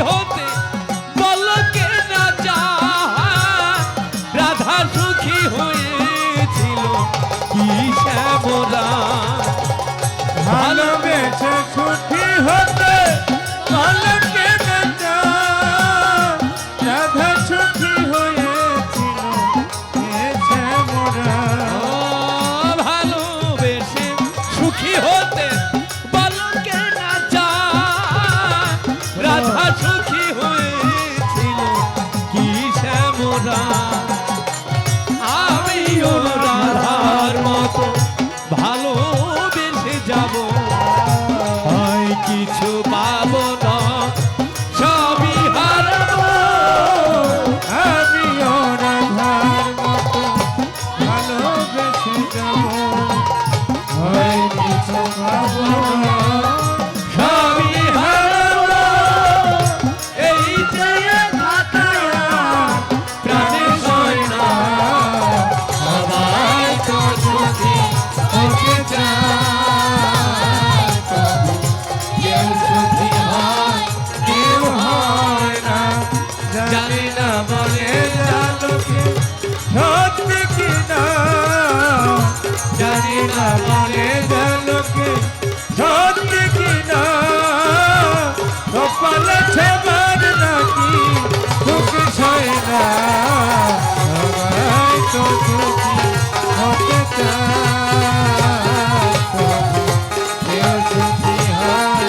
হতে না চায় রাধা সুখী হয়েছিল কি শ্যামরা ভালোবেসে সুখী হতে ভালোকে কিছু পাব না সবই হারাব। আমি রাধার মতো ভালোবেসে যাব। হয় কিছু পাবো বলে জালোকে সত্যি কি না কপালে ছেবার নাকি সুখ ছয় না। সবাই তো সুখী হতে কেউ সুখী হয়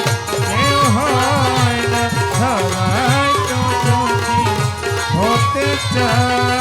কেউ হয় না সবাই তো সুখী হতে চায়।